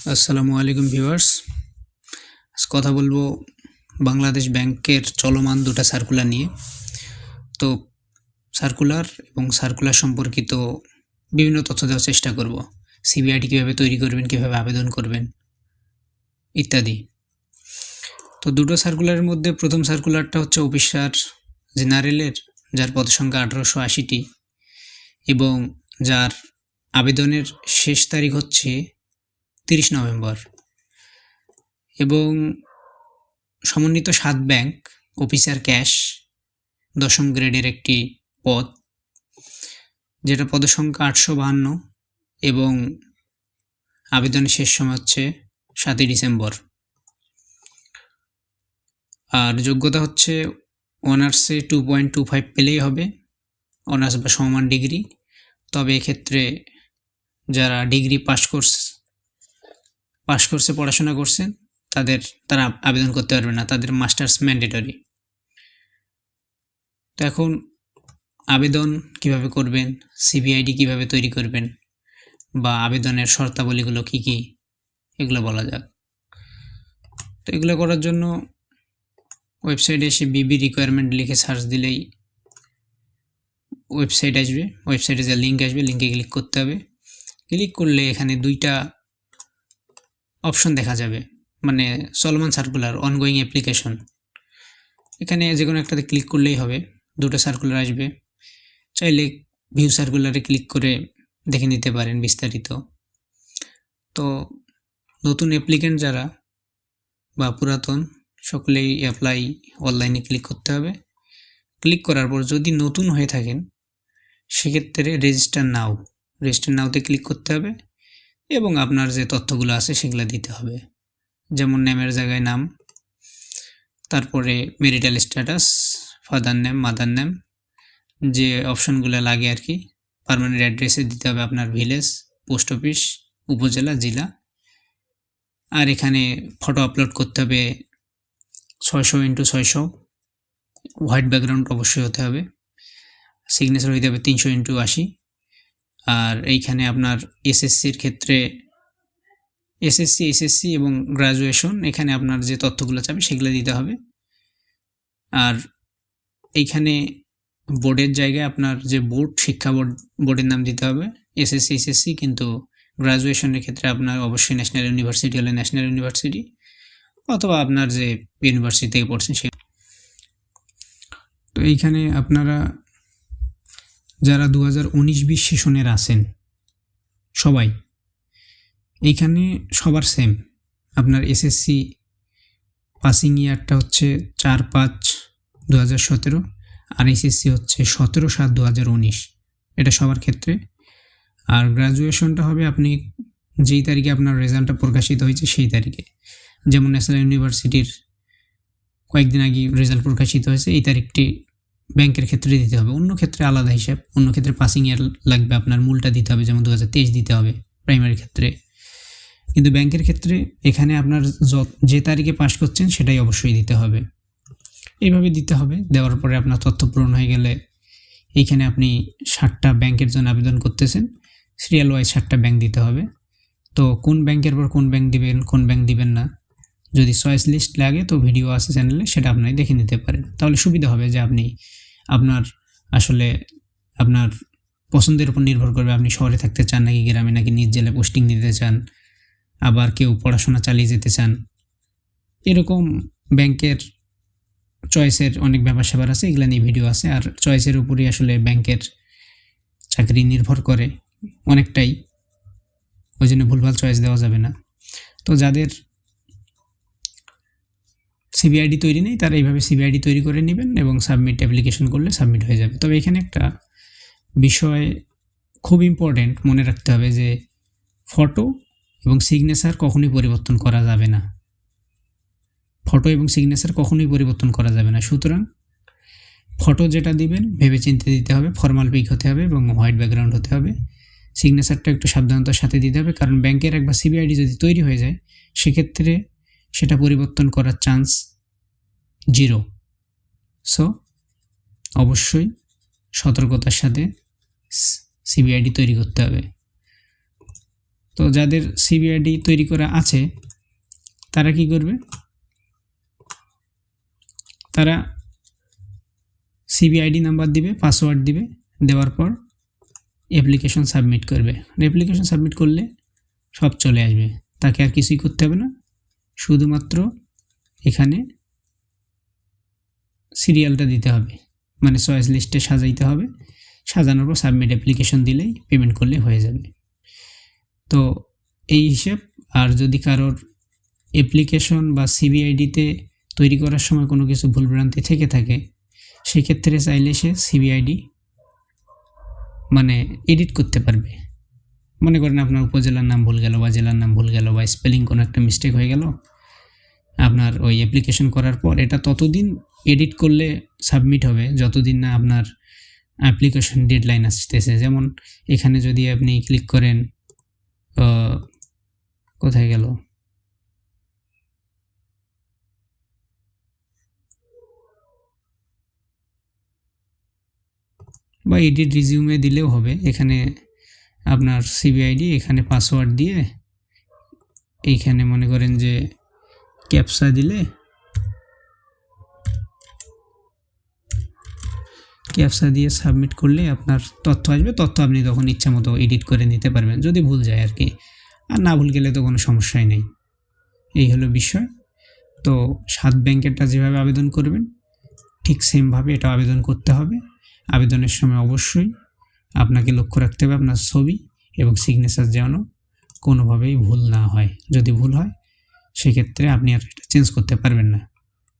আসসালামু আলাইকুম ভিউয়ার্স। কথা বলব বাংলাদেশ ব্যাংকের চলমান দুটো সার্কুলার নিয়ে। তো সার্কুলার এবং সার্কুলার সম্পর্কিত বিভিন্ন তথ্য দেওয়ার চেষ্টা করব। সিবিআইটি কীভাবে তৈরি করবেন, কীভাবে আবেদন করবেন, ইত্যাদি। তো দুটো সার্কুলারের মধ্যে প্রথম সার্কুলারটা হচ্ছে অফিসার জেনারেলের যার পদসংখ্যা আঠারোশো আশিটি। এবং যার আবেদনের শেষ তারিখ হচ্ছে তিরিশ নভেম্বর। এবং সমন্বিত সাত ব্যাংক, অফিসার ক্যাশ, দশম গ্রেডের একটি পদ, যেটা পদসংখ্যা আটশো বাহান্ন এবং আবেদনের শেষ সময় হচ্ছে সাতই ডিসেম্বর। আর যোগ্যতা হচ্ছে অনার্সে টু পয়েন্ট টু ফাইভ পেলেই হবে, অনার্স বা সমান ডিগ্রি। তবে এক্ষেত্রে যারা ডিগ্রি পাশ কোর্স পাশ করছে, পড়াশোনা করছেন তাদের, তারা আবেদন করতে পারবে না, তাদের মাস্টার্স ম্যান্ডেটরি তো এখন আবেদন কীভাবে করবেন সিবিআইডি কীভাবে তৈরি করবেন, বা আবেদনের শর্তাবলীগুলো কি কি, এগুলো বলা যাক। তো এগুলো করার জন্য ওয়েবসাইটে এসে বিবি রিকোয়ারমেন্ট লিখে সার্চ দিলেই ওয়েবসাইট আসবে। ওয়েবসাইটে যে লিঙ্ক আসবে লিঙ্কে ক্লিক করতে হবে। ক্লিক করলে এখানে দুইটা অপশন দেখা যাবে। মানে সলমান সার্কুলার অনগোয়িং অ্যাপ্লিকেশন এখানে যে কোনো একটাতে ক্লিক করলেই হবে। দুটো সার্কুলার আসবে। চাইলে ভিউ সার্কুলারে ক্লিক করে দেখে নিতে পারেন বিস্তারিত। তো নতুন অ্যাপ্লিকেন্ট যারা বা পুরাতন, সকলেই অ্যাপ্লাই অনলাইনে ক্লিক করতে হবে। ক্লিক করার পর যদি নতুন হয়ে থাকেন, সেক্ষেত্রে রেজিস্টার নাও রেজিস্টার নাওতে ক্লিক করতে হবে। এবং আপনার যে তথ্যগুলো আছে সেগুলো দিতে হবে। যেমন নেমের জায়গায় নাম, তারপরে marital status father name mother name যে অপশনগুলো লাগে আর কি পারমানেন্ট অ্যাড্রেসে দিতে হবে আপনার ভিলেজ পোস্ট অফিস উপজেলা, জেলা। আর এখানে ফটো আপলোড করতে হবে ছয়শো ইন্টু ছয়শো। হোয়াইট ব্যাকগ্রাউন্ড অবশ্যই হতে হবে। সিগনেচার হইতে হবে তিনশো ইন্টু আশি। আর এইখানে আপনার এসএসসির ক্ষেত্রে এসএসসি এসএসসি এবং গ্রাজুয়েশন এখানে আপনার যে তথ্যগুলো চাবে সেগুলো দিতে হবে। আর এইখানে বোর্ডের জায়গায় আপনার যে বোর্ড, শিক্ষা বোর্ড, বোর্ডের নাম দিতে হবে। এসএসসি এসএসসি কিন্তু গ্রাজুয়েশনের ক্ষেত্রে আপনার অবশ্যই ন্যাশনাল ইউনিভার্সিটি হলে ন্যাশনাল ইউনিভার্সিটি অথবা আপনার যে ইউনিভার্সিটি থেকে পড়ছেন সে তো এইখানে আপনারা যারা দু হাজার উনিশ বিশ সেশনের আছেন। সবাই, এইখানে সবার সেম আপনার এসএসসি পাসিং ইয়ারটা হচ্ছে চার পাঁচ দু হাজার সতেরো আর এসএসসি হচ্ছে সতেরো সাত দু হাজার উনিশ। এটা সবার ক্ষেত্রে। আর গ্রাজুয়েশনটা হবে আপনি যেই তারিখে আপনার রেজাল্টটা প্রকাশিত হয়েছে সেই তারিখে। যেমন ন্যাশনাল ইউনিভার্সিটির কয়েকদিন আগে রেজাল্ট প্রকাশিত হয়েছে, এই তারিখটি ব্যাংকের ক্ষেত্রে দিতে হবে। অন্য ক্ষেত্রে আলাদা হিসাব। অন্য ক্ষেত্রে পাসিং ইয়ার লাগবে, আপনার মূলটা দিতে হবে, যেমন দু হাজার তেইশ দিতে হবে প্রাইমারি ক্ষেত্রে। কিন্তু ব্যাংকের ক্ষেত্রে এখানে আপনার যে তারিখে পাস করছেন, সেটাই অবশ্যই দিতে হবে। এইভাবে দিতে হবে। দেওয়ার পরে আপনার তথ্য পূরণ হয়ে গেলে এইখানে আপনি ষাটটা ব্যাংকের জন্য আবেদন করতেছেন। সিরিয়াল ওয়াইজ ষাটটা ব্যাংক দিতে হবে। তো কোন ব্যাংকের পর কোন ব্যাংক দিবেন, কোন ব্যাংক দিবেন না। যদি চয়েস লিস্ট লাগে, তো ভিডিও আছে চ্যানেলে সেটা আপনি দেখে নিতে পারেন। তাহলে সুবিধা হবে যে আপনি আপনার আসলে আপনার পছন্দের উপর নির্ভর করবে আপনি শহরে থাকতে চান নাকি গ্রামে, নাকি নিজ জেলে পোস্টিং নিতে চান, আবার কেউ পড়াশোনা চালিয়ে যেতে চান। এরকম ব্যাংকের চয়েসের অনেক ব্যাপার স্যাপার আছে, এগুলো নিয়ে ভিডিও আছে। আর চয়েসের উপরই আসলে ব্যাংকের চাকরি নির্ভর করে অনেকটাই। ওই জন্য ভুলভাল চয়েস দেওয়া যাবে না। তো যাদের সিবিআইডি তৈরি নেই, তারা এইভাবে সিবিআইডি তৈরি করে নেবেন এবং সাবমিট অ্যাপ্লিকেশন করলে সাবমিট হয়ে যাবে। তবে এখানে একটা বিষয় খুব ইম্পর্টেন্ট মনে রাখতে হবে যে ফটো এবং সিগনেচার কখনোই পরিবর্তন করা যাবে না। ফটো এবং সিগনেচার কখনোই পরিবর্তন করা যাবে না। সুতরাং ফটো যেটা দিবেন ভেবে চিনতে দিতে হবে ফর্মাল পিক হতে হবে এবং হোয়াইট ব্যাকগ্রাউন্ড হতে হবে। সিগনেচারটা একটু সাবধানতার সাথে দিতে হবে, কারণ ব্যাংকের একবার সিবিআইডি যদি তৈরি হয়ে যায়, সেক্ষেত্রে সেটা পরিবর্তন করার চান্স জিরো। সো অবশ্যই সতর্কতার সাথে সিবিআইডি তৈরি করতে হবে। তো যাদের সিবিআইডি তৈরি করা আছে, তারা কি করবে? তারা সিবিআইডি নাম্বার দিবে পাসওয়ার্ড দিবে, দেওয়ার পর অ্যাপ্লিকেশন সাবমিট করবে। অ্যাপ্লিকেশন সাবমিট করলে সব চলে আসবে। তাকে আর কিছুই করতে হবে না। শুধুমাত্র এখানে সিরিয়ালটা দিতে হবে। মানে চয়েস লিস্টে সাজাইতে হবে। সাজানোর পর সাবমিট অ্যাপ্লিকেশন দিলেই পেমেন্ট করলে হয়ে যাবে। তো এই হিসেব, আর যদি কারোর অ্যাপ্লিকেশন বা সিবিআইডিতে তৈরি করার সময় কোনো কিছু ভুলভ্রান্তি থেকে থাকে, সেক্ষেত্রে চাইলে সে সিবিআইডি মানে এডিট করতে পারবে। মনে করেন আপনার উপজেলার নাম ভুল গেল বা জেলার নাম ভুল গেল বা স্পেলিং কোনো একটা মিস্টেক হয়ে গেল আপনার ওই অ্যাপ্লিকেশন করার পর এটা ততদিন এডিট করলে সাবমিট হবে, যতদিন না আপনার অ্যাপ্লিকেশন ডেডলাইন আসতেছে। যেমন এখানে যদি আপনি ক্লিক করেন কোথায় গেল? বা এডিট রিজিউমে দিলেও হবে। এখানে আপনার সিবিআইডি এখানে পাসওয়ার্ড দিয়ে, এইখানে মনে করেন যে ক্যাপসা দিলে? ক্যাপসা দিয়ে সাবমিট করলে আপনার তথ্য আসবে। তথ্য আপনি তখন ইচ্ছা মতো এডিট করে নিতে পারবেন, যদি ভুল যায় আর কি আর না ভুল গেলে তো কোনো সমস্যাই নেই। এই হলো বিষয়। তো সাত ব্যাংকেরটা যেভাবে আবেদন করবেন, ঠিক সেমভাবে এটা আবেদন করতে হবে। আবেদনের সময় অবশ্যই আপনাকে লক্ষ্য রাখতে হবে আপনার ছবি এবং সিগনেচার যেন কোনোভাবেই ভুল না হয়। যদি ভুল হয় সেক্ষেত্রে আপনি আর এটা চেঞ্জ করতে পারবেন না।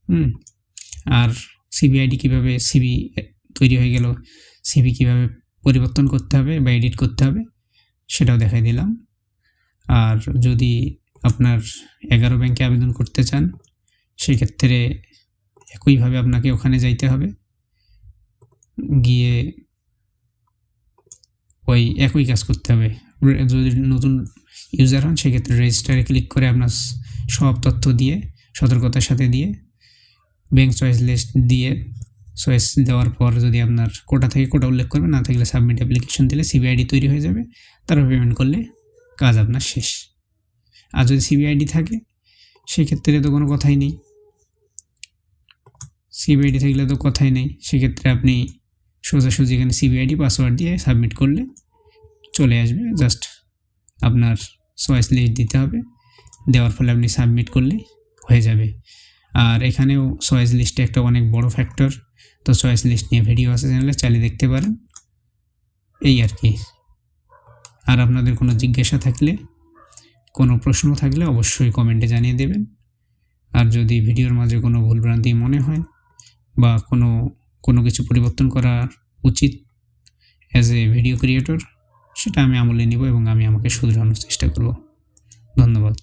হুম? আর সিবিআইডি কীভাবে সিবি তৈরি হয়ে গেল সিবি কীভাবে পরিবর্তন করতে হবে বা এডিট করতে হবে, সেটাও দেখাই দিলাম। আর যদি আপনার এগারো ব্যাংকে আবেদন করতে চান, সেক্ষেত্রে একইভাবে আপনাকে ওখানে যাইতে হবে। গিয়ে ওই একই কাজ করতে হবে। যদি নতুন ইউজার হন, সেক্ষেত্রে রেজিস্টারে ক্লিক করে আপনার সব তথ্য দিয়ে, সতর্কতার সাথে দিয়ে ব্যাংক চয়েস লিস্ট দিয়ে চয়েস দেওয়ার পর যদি আপনার কোটা থেকে কোটা উল্লেখ করবে, না থাকলে সাবমিট অ্যাপ্লিকেশন দিলে সিবিআইডি তৈরি হয়ে যাবে। তারপর পেমেন্ট করলে কাজ আপনার শেষ। আর যদি সিবিআইডি থাকে, সেক্ষেত্রে তো কোনো কথাই নেই। সিবিআইডি থাকলে তো কথাই নেই। সেক্ষেত্রে আপনি সোজাসুজি এখানে সিবিআইডি পাসওয়ার্ড দিয়ে সাবমিট করলে চলে আসবে। জাস্ট আপনার চয়েস লিস্ট দিতে হবে। দেওয়ার ফলে আপনি সাবমিট করলে হয়ে যাবে। আর এখানেও চয়েস লিস্টে একটা অনেক বড় ফ্যাক্টর তো চয়েস লিস্ট নিয়ে ভিডিও আছে চ্যানেলে, চালিয়ে দেখতে পারেন। এই আর কি। আর আপনাদের কোনো জিজ্ঞাসা থাকলে, কোনো প্রশ্ন থাকলে অবশ্যই কমেন্টে জানিয়ে দেবেন। আর যদি ভিডিওর মাঝে কোনো ভুলভ্রান্তি মনে হয় বা কোনো কোনো কিছু পরিবর্তন করা উচিত অ্যাজ এ ভিডিও ক্রিয়েটর সেটা আমি আমলে নিব এবং আমি আমাকে শুধরানোর চেষ্টা করব। ধন্যবাদ।